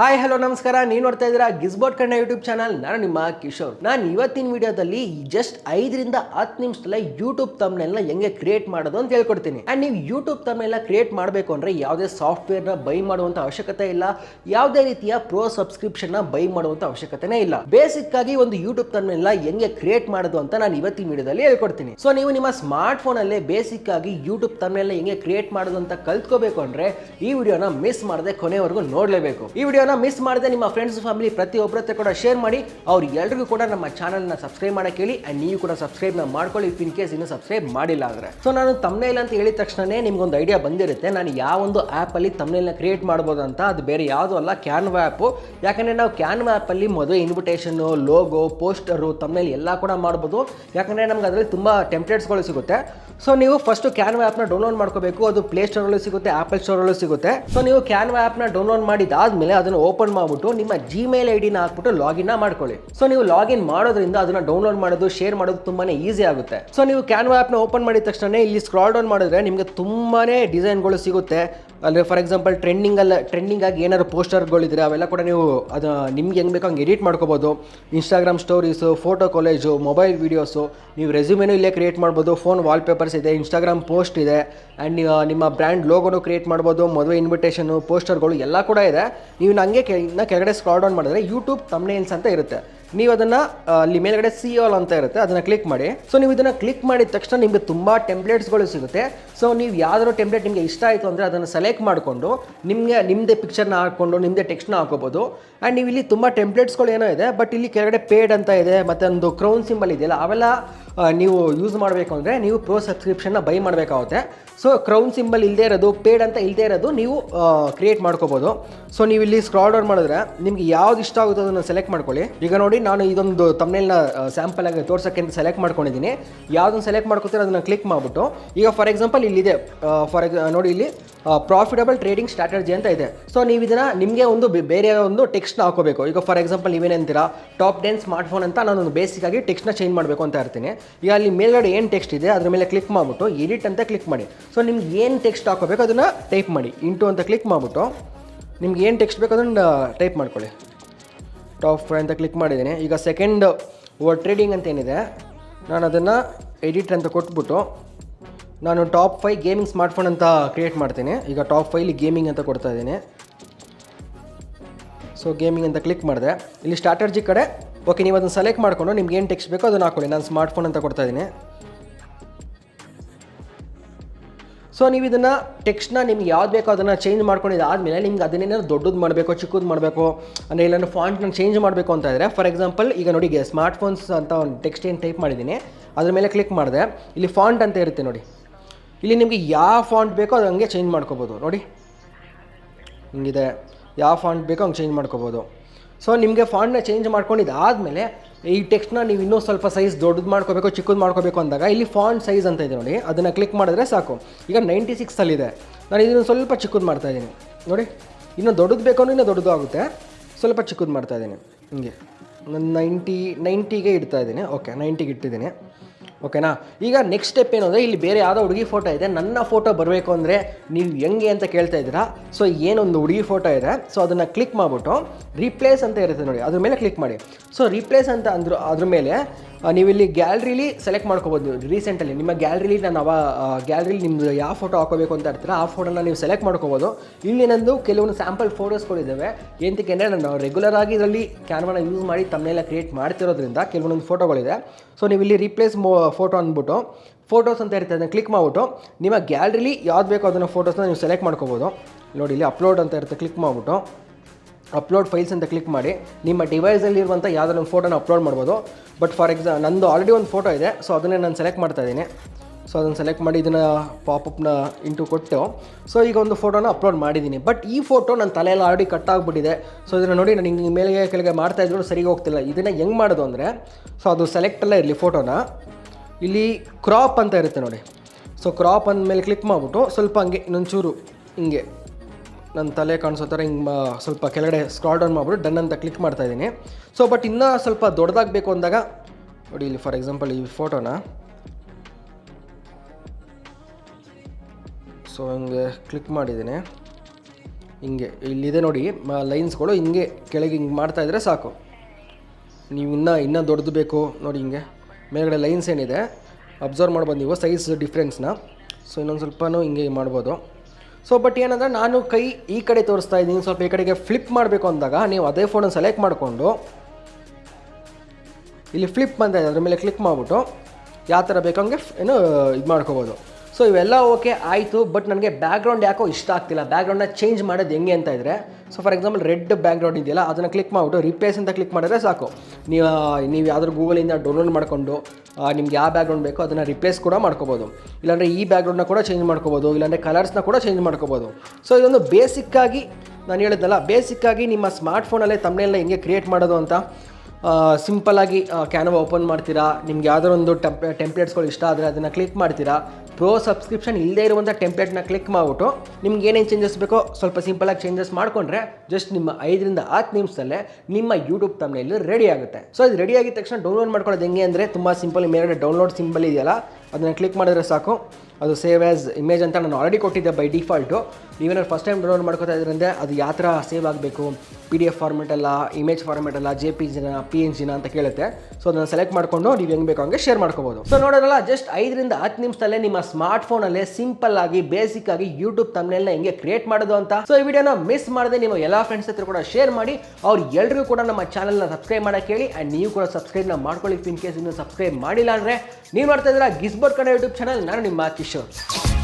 Hi hello ನಮಸ್ಕಾರ. ನೀವು ನೋಡ್ತಾ ಇದ್ದೀರಾ ಗಿಸ್ಬೋಟ್ ಕನ್ನಡ ಯೂಟ್ಯೂಬ್ ಚಾನಲ್. ನಾನು ನಿಮ್ಮ ಕಿಶೋರ್. ನಾನು ಇವತ್ತಿನ ವಿಡಿಯೋದಲ್ಲಿ ಜಸ್ಟ್ ಐದರಿಂದ ಹತ್ತು ನಿಮಿಷದಲ್ಲಿ ಯೂಟ್ಯೂಬ್ ತಮ್ಮನೆಲ್ಲ ಹೆಂಗೆ ಕ್ರಿಯೇಟ್ ಮಾಡೋದು ಅಂತ ಹೇಳ್ಕೊಡ್ತೀನಿ. ಆ್ಯಂಡ್ ನೀವು ಯೂಟ್ಯೂಬ್ ತಮ್ಮನೆಲ್ಲ ಕ್ರಿಯೇಟ್ ಮಾಡಬೇಕು ಅಂದರೆ ಯಾವುದೇ ಸಾಫ್ಟ್ವೇರ್ನ ಬೈ ಮಾಡುವಂಥ ಅವಶ್ಯಕತೆ ಇಲ್ಲ. ಯಾವುದೇ ರೀತಿಯ ಪ್ರೋ ಸಬ್ಸ್ಕ್ರಿಪ್ಷನ್ನ ಬೈ ಮಾಡುವಂಥ ಅವಶ್ಯಕತೆನೇ ಇಲ್ಲ. ಬೇಸಿಕ್ ಆಗಿ ಒಂದು ಯೂಟ್ಯೂಬ್ ತಮ್ಮನೆಲ್ಲ ಹೆಂಗೆ ಕ್ರಿಯೇಟ್ ಮಾಡೋದು ಅಂತ ನಾನು ಇವತ್ತಿನ ವಿಡಿಯೋದಲ್ಲಿ ಹೇಳ್ಕೊಡ್ತೀನಿ. ಸೊ ನೀವು ನಿಮ್ಮ ಸ್ಮಾರ್ಟ್ ಫೋನಲ್ಲೇ ಬೇಸಿಕ್ ಆಗಿ ಯೂಟ್ಯೂಬ್ ತಮ್ಮನೆಲ್ಲ ಹೆಂಗೆ ಕ್ರಿಯೇಟ್ ಮಾಡೋದು ಅಂತ ಕಲ್ತ್ಕೋಬೇಕು ಅಂದರೆ ಈ ವಿಡಿಯೋನ ಮಿಸ್ ಮಾಡದೆ ಕೊನೆವರೆಗೂ ನೋಡಲೇಬೇಕು. ಈ ವಿಡಿಯೋನ ಮಿಸ್ ಮಾಡದೆ ನಿಮ್ಮ ಫ್ರೆಂಡ್ಸ್ ಫ್ಯಾಮಿಲಿ ಪ್ರತಿಯೊಬ್ಬರ ಕೂಡ ಶೇರ್ ಮಾಡಿ. ಅವ್ರು ಎಲ್ರಿಗೂ ಕೂಡ ನಮ್ಮ ಚಾನಲ್ನ ಸಬ್ಸ್ಕ್ರೈಬ್ ಮಾಡೋಕೆ ಹೇಳಿ. ಆ್ಯಂಡ್ ನೀವು ಕೂಡ ಸಬ್ಸ್ಕ್ರೈಬ್ನ ಮಾಡ್ಕೊಳ್ಳಿ ಇಫ್ ಇನ್ ಕೇಸ್ ಇನ್ನೂ ಸಬ್ಸ್ಕ್ರೈಬ್ ಮಾಡಿಲ್ಲ ಅಂದರೆ. ಸೊ ನಾನು ತಮ್ಮನೇಲ್ ಅಂತ ಹೇಳಿದ ತಕ್ಷಣನೇ ನಿಮ್ಗೊಂದು ಐಡಿಯಾ ಬಂದಿರುತ್ತೆ. ನಾನು ಯಾವ ಒಂದು ಆ್ಯಪಲ್ಲಿ ತಮ್ಮನೇಲ್ನ ಕ್ರಿಯೇಟ್ ಮಾಡ್ಬೋದು ಅಂತ, ಅದು ಬೇರೆ ಯಾವುದೂ ಅಲ್ಲ ಕ್ಯಾನ್ವಾ ಆ್ಯಪು ಯಾಕಂದರೆ ನಾವು ಕ್ಯಾನ್ವಾ ಆ್ಯಪಲ್ಲಿ ಮದುವೆ ಇನ್ವಿಟೇಷನ್ನು ಲೋಗೋ ಪೋಸ್ಟರು ತಮ್ಮನೇಲಿ ಎಲ್ಲ ಕೂಡ ಮಾಡ್ಬೋದು. ಯಾಕಂದರೆ ನಮ್ಗೆ ಅದರಲ್ಲಿ ತುಂಬ ಟೆಂಪ್ಲೇಟ್ಸ್ಗಳು ಸಿಗುತ್ತೆ. ಸೊ ನೀವು ಫಸ್ಟು ಕ್ಯಾನ್ವಾ ಆ್ಯಪ್ನ ಡೌನ್ಲೋಡ್ ಮಾಡ್ಕೋಬೇಕು. ಅದು ಪ್ಲೇ ಸ್ಟೋರಲ್ಲೂ ಸಿಗುತ್ತೆ ಆಪಲ್ ಸ್ಟೋರಲ್ಲೂ ಸಿಗುತ್ತೆ. ಸೊ ನೀವು ಕ್ಯಾನ್ವಾ ಆ್ಯಪ್ನ ಡೌನ್ಲೋಡ್ ಮಾಡಿದಾದ್ಮೇಲೆ ಅದನ್ನು ಓಪನ್ ಮಾಡಿಬಿಟ್ಟು ನಿಮ್ಮ ಜಿಮೇಲ್ ಐ ಡಿನ ಹಾಕ್ಬಿಟ್ಟು ಲಾಗಿನ್ ಮಾಡ್ಕೊಳ್ಳಿ. ಸೊ ನೀವು ಲಾಗಿನ್ ಮಾಡೋದ್ರಿಂದ ಅದನ್ನ ಡೌನ್ಲೋಡ್ ಮಾಡೋದು ಶೇರ್ ಮಾಡೋದು ತುಂಬಾನೇ ಈಸಿ ಆಗುತ್ತೆ. ಸೊ ನೀವು ಕ್ಯಾನ್ವಾ ಆ್ಯಪ್ನ ಓಪನ್ ಮಾಡಿದ ತಕ್ಷಣ ಇಲ್ಲಿ ಸ್ಕ್ರಾಲ್ ಡೌನ್ ಮಾಡಿದ್ರೆ ನಿಮಗೆ ತುಂಬಾನೇ ಡಿಸೈನ್ಗಳು ಸಿಗುತ್ತೆ. ಅಲ್ಲಿ ಫಾರ್ ಎಕ್ಸಾಂಪಲ್ ಟ್ರೆಂಡಿಂಗಲ್ಲ ಟ್ರೆಂಡಿಂಗಾಗಿ ಏನಾದ್ರು ಪೋಸ್ಟರ್ಗಳಿದ್ರೆ ಅವೆಲ್ಲ ಕೂಡ ನೀವು ಅದು ನಿಮ್ಗೆ ಹೆಂಗೆ ಬೇಕೋ ಹಂಗೆ ಎಡಿಟ್ ಮಾಡ್ಕೋಬೋದು. Instagram stories photo college mobile videos ನೀವು ರೆಸ್ಯೂಮೆನೂ ಇಲ್ಲೇ ಕ್ರಿಯೇಟ್ ಮಾಡ್ಬೋದು. ಫೋನ್ ವಾಲ್ಪೇಪರ್ಸ್ ಇದೆ ಇನ್ಸ್ಟಾಗ್ರಾಮ್ ಪೋಸ್ಟ್ ಇದೆ. ಆ್ಯಂಡ್ ನಿಮ್ಮ ಬ್ರ್ಯಾಂಡ್ ಲೋಗೋನು ಕ್ರಿಯೇಟ್ ಮಾಡ್ಬೋದು, ಮದುವೆ ಇನ್ವಿಟೇಷನು ಪೋಸ್ಟರ್ಗಳು ಎಲ್ಲ ಕೂಡ ಇದೆ. ನೀವು ನಂಗೆ ಕೆ, ಇನ್ನು ಕೆಳಗಡೆ ಸ್ಕ್ರಾಲ್ ಡೌನ್ ಮಾಡಿದ್ರೆ ಯೂಟ್ಯೂಬ್ ತಮ್ನೇಲ್ಸ್ ಅಂತ ಇರುತ್ತೆ. ನೀವು ಅದನ್ನು ಅಲ್ಲಿ ಮೇಲ್ಗಡೆ ಸಿ ಆಲ್ ಅಂತ ಇರುತ್ತೆ, ಅದನ್ನು ಕ್ಲಿಕ್ ಮಾಡಿ. ಸೊ ನೀವು ಇದನ್ನು ಕ್ಲಿಕ್ ಮಾಡಿದ ತಕ್ಷಣ ನಿಮಗೆ ತುಂಬ ಟೆಂಪ್ಲೇಟ್ಸ್ಗಳು ಸಿಗುತ್ತೆ. ಸೊ ನೀವು ಯಾವ್ದಾರು ಟೆಂಪ್ಲೇಟ್ ನಿಮಗೆ ಇಷ್ಟ ಆಯಿತು ಅಂದರೆ ಅದನ್ನು ಸೆಲೆಕ್ಟ್ ಮಾಡಿಕೊಂಡು, ನಿಮಗೆ ನಿಮ್ಮದೇ ಪಿಕ್ಚರ್ನ ಹಾಕ್ಕೊಂಡು ನಿಮ್ಮದೇ ಟೆಕ್ಸ್ಟ್ನ ಹಾಕೋಬೋದು. ಆ್ಯಂಡ್ ನೀವು ಇಲ್ಲಿ ತುಂಬ ಟೆಂಪ್ಲೇಟ್ಸ್ಗಳು ಏನೋ ಇದೆ ಬಟ್ ಇಲ್ಲಿ ಕೆಳಗಡೆ ಪೇಡ್ ಅಂತ ಇದೆ, ಮತ್ತು ಒಂದು ಕ್ರೌನ್ ಸಿಂಬಲ್ ಇದೆಯಲ್ಲ, ಅವೆಲ್ಲ ನೀವು ಯೂಸ್ ಮಾಡಬೇಕು ಅಂದರೆ ನೀವು ಪ್ರೋ ಸಬ್ಸ್ಕ್ರಿಪ್ಷನ್ನ ಬೈ ಮಾಡಬೇಕಾಗುತ್ತೆ. ಸೊ ಕ್ರೌನ್ ಸಿಂಬಲ್ ಇಲ್ಲದೆ ಇರೋದು ಪೇಡ್ ಅಂತ ಇಲ್ಲದೆ ಇರೋದು ನೀವು ಕ್ರಿಯೇಟ್ ಮಾಡ್ಕೋಬೋದು. ಸೊ ನೀವು ಇಲ್ಲಿ ಸ್ಕ್ರಾಲ್ ಡೌನ್ ಮಾಡಿದ್ರೆ ನಿಮ್ಗೆ ಯಾವ್ದು ಇಷ್ಟ ಆಗುತ್ತೋ ಅದನ್ನು ಸೆಲೆಕ್ಟ್ ಮಾಡ್ಕೊಳ್ಳಿ. ಈಗ ನೋಡಿ, ನಾನು ಇದೊಂದು ತಮ್ಮನೇಲ್ನ ಸ್ಯಾಂಪಲ್ ಆಗಿ ತೋರ್ಸೋಕ್ಕೆ ಅಂತ ಸೆಲೆಕ್ಟ್ ಮಾಡ್ಕೊಂಡಿದ್ದೀನಿ. ಯಾವುದನ್ನು ಸೆಲೆಕ್ಟ್ ಮಾಡ್ಕೊತೀರ ಅದನ್ನು ಕ್ಲಿಕ್ ಮಾಡಿಬಿಟ್ಟು, ಈಗ ಫಾರ್ ಎಕ್ಸಾಂಪಲ್ ಇಲ್ಲಿದೆ ಫಾರ್ ಎಕ್ಸಾ ನೋಡಿ ಇಲ್ಲಿ ಪ್ರಾಫಿಟಬಲ್ ಟ್ರೇಡಿಂಗ್ ಸ್ಟ್ರಾಟಜಿ ಅಂತ ಇದೆ. ಸೊ ನೀವು ಇದನ್ನು ನಿಮಗೆ ಒಂದು ಬೇರೆ ಒಂದು ಟೆಕ್ಸ್ಟ್ನ ಹಾಕೋಬೇಕು ಈಗ ಫಾರ್ ಎಕ್ಸಾಂಪಲ್ ನೀವೇನಂತೀರಾ ಟಾಪ್ ಟೆನ್ ಸ್ಮಾರ್ಟ್ಫೋನ್ ಅಂತ ನಾನು ಬೇಸಿಕ್ ಆಗಿ ಟೆಕ್ಸ್ಟ್ನ ಚೇಂಜ್ ಮಾಡಬೇಕು ಅಂತ ಇರ್ತೀನಿ. ಈಗ ಅಲ್ಲಿ ಮೇಲ್ಗಡೆ ಏನು ಟೆಕ್ಸ್ಟ್ ಇದೆ, ಅದ್ರ ಮೇಲೆ ಕ್ಲಿಕ್ ಮಾಡಿಬಿಟ್ಟು ಎಡಿಟ್ ಅಂತ ಕ್ಲಿಕ್ ಮಾಡಿ. ಸೊ ನಿಮ್ಗೆ ಏನು ಟೆಕ್ಸ್ಟ್ ಹಾಕೋಬೇಕು ಅದನ್ನು ಟೈಪ್ ಮಾಡಿ. ಇಂಟು ಅಂತ ಕ್ಲಿಕ್ ಮಾಡಿಬಿಟ್ಟು ನಿಮ್ಗೆ ಏನು ಟೆಕ್ಸ್ಟ್ ಬೇಕು ಅದನ್ನು ಟೈಪ್ ಮಾಡ್ಕೊಳ್ಳಿ. ಟಾಪ್ ಫೈ ಅಂತ ಕ್ಲಿಕ್ ಮಾಡಿದ್ದೀನಿ. ಈಗ ಸೆಕೆಂಡ್ ಓವರ್ ಟ್ರೇಡಿಂಗ್ ಅಂತ ಏನಿದೆ, ನಾನು ಅದನ್ನು ಎಡಿಟ್ ಅಂತ ಕೊಟ್ಬಿಟ್ಟು ನಾನು ಟಾಪ್ ಫೈ ಗೇಮಿಂಗ್ ಸ್ಮಾರ್ಟ್ಫೋನ್ ಅಂತ ಕ್ರಿಯೇಟ್ ಮಾಡ್ತೀನಿ. ಈಗ ಟಾಪ್ ಫೈಲಿ ಗೇಮಿಂಗ್ ಅಂತ ಕೊಡ್ತಾ ಇದ್ದೀನಿ. ಸೊ ಗೇಮಿಂಗ್ ಅಂತ ಕ್ಲಿಕ್ ಮಾಡಿದೆ. ಇಲ್ಲಿ ಸ್ಟ್ರಾಟರ್ಜಿ ಕಡೆ ಓಕೆ ನೀವು ಅದನ್ನು ಸೆಲೆಕ್ಟ್ ಮಾಡಿಕೊಂಡು ನಿಮ್ಗೆ ಏನು ಟೆಕ್ಸ್ಟ್ ಬೇಕೋ ಅದನ್ನು ಹಾಕೊಳ್ಳಿ. ನಾನು ಸ್ಮಾರ್ಟ್ಫೋನ್ ಅಂತ ಕೊಡ್ತಾ ಇದ್ದೀನಿ ಸೊ ನೀವು ಇದನ್ನು ಟೆಕ್ಸ್ಟ್ನ ನಿಮ್ಗೆ ಯಾವ್ದು ಬೇಕೋ ಅದನ್ನು ಚೇಂಜ್ ಮಾಡ್ಕೊಂಡಿದ್ದಾದಮೇಲೆ ನಿಮ್ಗೆ ಅದನ್ನೇನಾದ್ರು ದೊಡ್ಡದು ಮಾಡಬೇಕು, ಚಿಕ್ಕದು ಮಾಡಬೇಕು, ಅಂದರೆ ಇಲ್ಲಾಂದ್ರೆ ಫಾಂಟ್ನ ಚೇಂಜ್ ಮಾಡಬೇಕು ಅಂತ ಇದ್ದರೆ ಫಾರ್ ಎಕ್ಸಾಂಪಲ್ ಈಗ ನೋಡಿ ಸ್ಮಾರ್ಟ್ ಫೋನ್ಸ್ ಅಂತ ಒಂದು ಟೆಕ್ಸ್ಟ್ ಏನು ಟೈಪ್ ಮಾಡಿದ್ದೀನಿ ಅದ್ರ ಮೇಲೆ ಕ್ಲಿಕ್ ಮಾಡಿದೆ. ಇಲ್ಲಿ ಫಾಂಟ್ ಅಂತ ಇರುತ್ತೆ ನೋಡಿ. ಇಲ್ಲಿ ನಿಮಗೆ ಯಾವ ಫಾಂಟ್ ಬೇಕೋ ಅದು ಹಂಗೆ ಚೇಂಜ್ ಮಾಡ್ಕೋಬೋದು. ನೋಡಿ. ಹಿಂಗಿದೆ. ಯಾವ ಫಾಂಟ್ ಬೇಕೋ ಹಂಗೆ ಚೇಂಜ್ ಮಾಡ್ಕೋಬೋದು. ಸೊ ನಿಮಗೆ ಫಾಂಟ್ನ ಚೇಂಜ್ ಮಾಡ್ಕೊಂಡಿದ್ದಾದಮೇಲೆ ಈ ಟೆಕ್ಸ್ಟ್ನ ನೀವು ಇನ್ನೂ ಸ್ವಲ್ಪ ಸೈಜ್ ದೊಡ್ಡದು ಮಾಡ್ಕೋಬೇಕು, ಚಿಕ್ಕದು ಮಾಡ್ಕೋಬೇಕು ಅಂದಾಗ ಇಲ್ಲಿ ಫಾಂಟ್ ಸೈಜ್ ಅಂತ ಇದೆ ನೋಡಿ. ಅದನ್ನು ಕ್ಲಿಕ್ ಮಾಡಿದ್ರೆ ಸಾಕು. ಈಗ ನೈಂಟಿ ಸಿಕ್ಸಲ್ಲಿದೆ ನಾನು ಇದನ್ನು ಸ್ವಲ್ಪ ಚಿಕ್ಕದು ಮಾಡ್ತಾ ಇದ್ದೀನಿ. ನೋಡಿ, ಇನ್ನೂ ದೊಡ್ಡದು ಬೇಕು ಅಂದ್ರೆ ಇನ್ನೂ ದೊಡ್ಡದು ಆಗುತ್ತೆ. ಸ್ವಲ್ಪ ಚಿಕ್ಕದು ಮಾಡ್ತಾ ಇದ್ದೀನಿ. ಹಿಂಗೆ. ನಾನು ನೈಂಟಿ ನೈಂಟಿಗೆ ಇಡ್ತಾ ಇದ್ದೀನಿ. ಓಕೆ ನೈಂಟಿಗೆ ಇಟ್ಟಿದ್ದೀನಿ. ಓಕೆನಾ? ಈಗ ನೆಕ್ಸ್ಟ್ ಸ್ಟೆಪ್ ಏನು ಅಂದರೆ ಇಲ್ಲಿ ಬೇರೆ ಯಾವುದೋ ಹುಡುಗಿ ಫೋಟೋ ಇದೆ. ನನ್ನ ಫೋಟೋ ಬರಬೇಕು ಅಂದರೆ ನೀವು ಹೆಂಗೆ ಅಂತ ಕೇಳ್ತಾ ಇದ್ದೀರಾ? ಸೊ ಏನೊಂದು ಹುಡುಗಿ ಫೋಟೋ ಇದೆ. ಸೊ ಅದನ್ನು ಕ್ಲಿಕ್ ಮಾಡಿಬಿಟ್ಟು ರೀಪ್ಲೇಸ್ ಅಂತ ಇರುತ್ತೆ ನೋಡಿ. ಅದ್ರ ಮೇಲೆ ಕ್ಲಿಕ್ ಮಾಡಿ. ಸೊ ರೀಪ್ಲೇಸ್ ಅಂತ ಅಂದರು ಅದ್ರ ಮೇಲೆ ಆ, ನೀವು ಇಲ್ಲಿ ಗ್ಯಾಲ್ರಿಲಿ ಸೆಲೆಕ್ಟ್ ಮಾಡ್ಕೋಬೋದು ರೀಸೆಂಟಲ್ಲಿ ನಿಮ್ಮ ಗ್ಯಾಲ್ರಿಲಿ ನಾನು ಅವ ಗ್ಯಾಲ್ರಿಲಿ ನಿಮ್ಮದು ಯಾವ ಫೋಟೋ ಹಾಕೋಬೇಕು ಅಂತ ಇರ್ತೀರ ಆ ಫೋಟೋನ ನೀವು ಸೆಲೆಕ್ಟ್ ಮಾಡ್ಕೋಬೋದು. ಇಲ್ಲಿ ನಂದು ಕೆಲವೊಂದು ಸ್ಯಾಂಪಲ್ ಫೋಟೋಸ್ಗಳಿದ್ದಾವೆ ಏನಕ್ಕೆ ಅಂದರೆ ನಾನು ರೆಗ್ಯುಲರ್ ಆಗಿ ಇದರಲ್ಲಿ ಕ್ಯಾನ್ವಾನ ಯೂಸ್ ಮಾಡಿ ತಮ್ಮನೆಲ್ಲ ಕ್ರಿಯೇಟ್ ಮಾಡ್ತಿರೋದ್ರಿಂದ ಕೆಲವೊಂದು ಫೋಟೋಗಳಿದೆ ಸೊ ನೀವು ಇಲ್ಲಿ ರೀಪ್ಲೇಸ್ ಮೋ ಫೋಟೋ ಅಂದ್ಬಿಟ್ಟು ಫೋಟೋಸ್ ಅಂತ ಇರುತ್ತೆ ಅದನ್ನು ಕ್ಲಿಕ್ ಮಾಡಿಬಿಟ್ಟು ನಿಮ್ಮ ಗ್ಯಾಲ್ರಿಲಿ ಯಾವ್ದು ಬೇಕೋ ಅದನ್ನು ಫೋಟೋಸ್ನ ನೀವು ಸೆಲೆಕ್ಟ್ ಮಾಡ್ಕೋಬೋದು. ನೋಡಿ ಇಲ್ಲಿ ಅಪ್ಲೋಡ್ ಅಂತ ಇರುತ್ತೆ ಕ್ಲಿಕ್ ಮಾಡಿಬಿಟ್ಟು. ಅಪ್ಲೋಡ್ ಫೈಲ್ಸ್ ಅಂತ ಕ್ಲಿಕ್ ಮಾಡಿ, ನಿಮ್ಮ ಡಿವೈಸಲ್ಲಿರುವಂಥ ಯಾವುದಾದ್ರು ಒಂದು ಫೋಟೋನ ಅಪ್ಲೋಡ್ ಮಾಡ್ಬೋದು. ಬಟ್ ಫಾರ್ ಎಕ್ಸಾ ನಂದು ಆಲ್ರೆಡಿ ಒಂದು ಫೋಟೋ ಇದೆ ಸೊ ಅದನ್ನೇ ನಾನು ಸೆಲೆಕ್ಟ್ ಮಾಡ್ತಾ ಇದ್ದೀನಿ. ಸೊ ಅದನ್ನು ಸೆಲೆಕ್ಟ್ ಮಾಡಿ ಇದನ್ನು ಪಾಪಪ್ನ ಇಂಟು ಕೊಟ್ಟು ಸೊ ಈಗ ಒಂದು ಫೋಟೋನ ಅಪ್ಲೋಡ್ ಮಾಡಿದ್ದೀನಿ. ಬಟ್ ಈ ಫೋಟೋ ನನ್ನ ತಲೆಯಲ್ಲಿ ಆಲ್ರೆಡಿ ಕಟ್ ಆಗಿಬಿಟ್ಟಿದೆ. ಸೊ ಇದನ್ನು ನೋಡಿ ನಾನು ಹಿಂಗೆ ಮೇಲೆ ಕೆಳಗೆ ಮಾಡ್ತಾ ಇದ್ರು ಸರಿಗೆ ಹೋಗ್ತಿಲ್ಲ. ಇದನ್ನು ಹೆಂಗೆ ಮಾಡೋದು ಅಂದರೆ ಸೊ ಅದು ಸೆಲೆಕ್ಟೆಲ್ಲ ಇರಲಿ ಫೋಟೋನ ಇಲ್ಲಿ ಕ್ರಾಪ್ ಅಂತ ಇರುತ್ತೆ ನೋಡಿ. ಸೊ ಕ್ರಾಪ್ ಅಂದಮೇಲೆ ಕ್ಲಿಕ್ ಮಾಡಿಬಿಟ್ಟು ಸ್ವಲ್ಪ ಹಂಗೆ ಇನ್ನೊಂಚೂರು ಹಿಂಗೆ. ನನ್ನ ತಲೆ ಕಾಣಿಸೋ ಥರ ಹಿಂಗೆ ಸ್ವಲ್ಪ ಕೆಳಗಡೆ ಸ್ಕ್ರಾಲ್ ಡೌನ್ ಮಾಡಿಬಿಟ್ಟು ಡನ್ ಅಂತ ಕ್ಲಿಕ್ ಮಾಡ್ತಾ ಇದ್ದೀನಿ. ಸೊ ಬಟ್ ಇನ್ನೂ ಸ್ವಲ್ಪ ದೊಡ್ಡದಾಗಬೇಕು ಅಂದಾಗ, ನೋಡಿ ಇಲ್ಲಿ ಫಾರ್ ಎಕ್ಸಾಂಪಲ್ ಈ ಫೋಟೋನ ಸೊ ಹಿಂಗೆ ಕ್ಲಿಕ್ ಮಾಡಿದ್ದೀನಿ. ಹಿಂಗೆ, ಇಲ್ಲಿದೆ ನೋಡಿ ಲೈನ್ಸ್ಗಳು ಹಿಂಗೆ ಕೆಳಗೆ ಹಿಂಗೆ ಮಾಡ್ತಾ ಇದ್ರೆ ಸಾಕು. ನೀವು ಇನ್ನೂ ಇನ್ನೂ ದೊಡ್ಡದು ಬೇಕು. ನೋಡಿ ಹಿಂಗೆ, ಮೇಲ್ಗಡೆ ಲೈನ್ಸ್ ಏನಿದೆ ಅಬ್ಸರ್ವ್ ಮಾಡ್ಬೋದು ನೀವು ಸೈಜ್ ಡಿಫ್ರೆನ್ಸ್ನ ಸೊ ಇನ್ನೊಂದು ಸ್ವಲ್ಪನೂ ಹಿಂಗೆ ಮಾಡ್ಬೋದು. ಸೊ ಬಟ್ ಏನಂದರೆ ನಾನು ಕೈ ಈ ಕಡೆ ತೋರಿಸ್ತಾ ಇದ್ದೀನಿ. ಸ್ವಲ್ಪ ಈ ಕಡೆಗೆ ಫ್ಲಿಪ್ ಮಾಡಬೇಕು ಅಂದಾಗ ನೀವು ಅದೇ ಫೋನನ್ನು ಸೆಲೆಕ್ಟ್ ಮಾಡಿಕೊಂಡು ಇಲ್ಲಿ ಫ್ಲಿಪ್ ಬಂದಿದೆ. ಅದ್ರ ಮೇಲೆ ಕ್ಲಿಕ್ ಮಾಡಿಬಿಟ್ಟು ಯಾವ ಥರ ಬೇಕಂಗೆ ಏನು, ಇದು ಮಾಡ್ಕೋಬೋದು. ಸೊ ಇವೆಲ್ಲ ಓಕೆ ಆಯಿತು ಬಟ್ ನನಗೆ ಬ್ಯಾಕ್ಗ್ರೌಂಡ್ ಯಾಕೋ ಇಷ್ಟ ಆಗ್ತಿಲ್ಲ. ಬ್ಯಾಕ್ಗ್ರೌಂಡ್ನ ಚೇಂಜ್ ಮಾಡೋದು ಹೆಂಗೆ ಅಂತ ಇದ್ದರೆ so for example red background ಇದೆಯಲ್ಲ, ಅದನ್ನು ಕ್ಲಿಕ್ ಮಾಡಿಬಿಟ್ಟು ರಿಪ್ಲೇಸ್ ಅಂತ ಕ್ಲಿಕ್ ಮಾಡಿದ್ರೆ ಸಾಕು. ನೀವು ನೀವು ಯಾವ್ದಾದ್ರು ಗೂಗಲಿಂದ ಡೌನ್ಲೋಡ್ ಮಾಡಿಕೊಂಡು ನಿಮ್ಗೆ ಯಾವ ಬ್ಯಾಕ್ಗ್ರೌಂಡ್ ಬೇಕೋ ಅದನ್ನು ರಿಪ್ಲೇಸ್ ಕೂಡ ಮಾಡ್ಕೋಬೋದು. ಇಲ್ಲಾಂದರೆ ಈ ಬ್ಯಾಕ್ಗ್ರೌಂಡ್ನ ಕೂಡ ಚೇಂಜ್ ಮಾಡ್ಕೋಬೋದು, ಇಲ್ಲಾಂದರೆ ಕಲರ್ಸ್ನ ಕೂಡ ಚೇಂಜ್ ಮಾಡ್ಕೋಬೋದು. ಸೊ ಇದೊಂದು ಬೇಸಿಕ್ಕಾಗಿ ನಾನು ಹೇಳಿದ್ನಲ್ಲ ಬೇಸಿಕ್ಕಾಗಿ ನಿಮ್ಮ ಸ್ಮಾರ್ಟ್ಫೋನಲ್ಲೇ ತಮ್ಮನೆಲ್ಲ ಹೆಂಗೆ ಕ್ರಿಯೇಟ್ ಮಾಡೋದು ಅಂತ ಸಿಂಪಲಾಗಿ ಕ್ಯಾನವ ಓಪನ್ ಮಾಡ್ತೀರಾ? ನಿಮ್ಗೆ ಯಾವ್ದಾರ ಒಂದು ಟೆಂಪ್ ಟೆಂಪ್ಲೇಟ್ಸ್ಗಳು ಇಷ್ಟ ಆದರೆ ಅದನ್ನು ಕ್ಲಿಕ್ ಮಾಡ್ತೀರಾ? ಪ್ರೋ ಸಬ್ಸ್ಕ್ರಿಪ್ಷನ್ ಇಲ್ಲದೇ ಇರುವಂಥ ಟೆಂಪ್ಲೇಟ್ನ ಕ್ಲಿಕ್ ಮಾಡಿಬಿಟ್ಟು, ನಿಮ್ಗೆ ಏನೇನು ಚೇಂಜಸ್ ಬೇಕೋ ಸ್ವಲ್ಪ ಸಿಂಪಲಾಗಿ ಚೇಂಜಸ್ ಮಾಡಿಕೊಂಡ್ರೆ ಜಸ್ಟ್ ನಿಮ್ಮ ಐದರಿಂದ ಹತ್ತು ನಿಮಿಷದಲ್ಲೇ ನಿಮ್ಮ ಯೂಟ್ಯೂಬ್ ತಮ್ಮನೆಯಲ್ಲಿ ರೆಡಿ ಆಗುತ್ತೆ. ಸೊ ಇದು ರೆಡಿ ಆಗಿದ ತಕ್ಷಣ ಡೌನ್ಲೋಡ್ ಮಾಡ್ಕೊಳ್ಳೋದು ಹೆಂಗೆ ಅಂದರೆ, ತುಂಬ ಸಿಂಪಲ್ ಮೇಲ್ಗಡೆ ಡೌನ್ಲೋಡ್ ಸಿಂಪಲ್ ಇದೆಯಲ್ಲ, ಅದನ್ನು ಕ್ಲಿಕ್ ಮಾಡಿದ್ರೆ ಸಾಕು. ಅದು ಸೇವ್ ಆ್ಯಸ್ ಇಮೇಜ್ ಅಂತ ನಾನು ಆಲ್ರೆಡಿ ಕೊಟ್ಟಿದ್ದೆ ಬೈ ಡಿಫಾಲ್ಟು ನೀವೇನಾದ್ರು ಫಸ್ಟ್ ಟೈಮ್ ಡೌನ್ಲೋಡ್ ಮಾಡ್ಕೋತಾ ಇದ್ರಿಂದ ಅದು ಯಾವ ಥರ ಸೇವ್ ಆಗಬೇಕು? ಪಿ ಡಿ ಎಫ್ ಫಾರ್ಮೆಟಲ್ಲ ಇಮೇಜ್ ಫಾರ್ಮೆಟ್ ಅಲ್ಲ ಜೆ ಪಿ ಜಿನ ಪಿ ಎನ್ ಜಿನ ಅಂತ ಕೇಳುತ್ತೆ. ಸೊ ಅದನ್ನು ಸೆಲೆಕ್ಟ್ ಮಾಡಿಕೊಂಡು ನೀವು ಹೆಂಗೆ ಬೇಕೋ ಹಂಗೆ ಶೇರ್ ಮಾಡ್ಕೋಬೋದು. ಸೊ ನೋಡೋದಲ್ಲ ಜಸ್ಟ್ ಐದರಿಂದ ಹತ್ತು ನಿಮಿಷದಲ್ಲೇ ನಿಮ್ಮ ಸ್ಮಾರ್ಟ್ ಫೋನಲ್ಲೇ ಸಿಂಪಲ್ ಆಗಿ ಬೇಸಿಕ್ ಆಗಿ ಯೂಟ್ಯೂಬ್ ತಮ್ಮನೆಲ್ಲ ಹೆಂಗೆ ಕ್ರಿಯೇಟ್ ಮಾಡೋದು ಅಂತ. ಸೊ ಈ ವಿಡಿಯೋನ ಮಿಸ್ ಮಾಡದೆ ನಿಮ್ಮ ಎಲ್ಲ ಫ್ರೆಂಡ್ಸ್ ಹತ್ರ ಕೂಡ ಶೇರ್ ಮಾಡಿ, ಅವ್ರು ಎಲ್ರಿಗೂ ಕೂಡ ನಮ್ಮ ಚಾನಲ್ನ ಸಬ್ಸ್ಕ್ರೈಬ್ ಮಾಡಕ್ಕೆ ಹೇಳಿ ಆ್ಯಂಡ್ ನೀವು ಕೂಡ ಸಬ್ಸ್ಕ್ರೈಬ್ನ ಮಾಡ್ಕೊಳ್ಳಿ. ಇನ್ ಕೇಸ್ ಇನ್ನೂ ಸಬ್ಸ್ಕ್ರೈಬ್ ಮಾಡಿಲ್ಲ ಅಂದರೆ, ನೀವು ಮಾಡ್ತಾ ಇದ್ದೀರಾ ಗಿಸ್ಬೋರ್ಡ್ ಕನ್ನಡ ಯೂಟ್ಯೂಬ್ ಚಾನಲ್ ನಾನು ನಿಮ್ಮ ಕಿಶೋರ್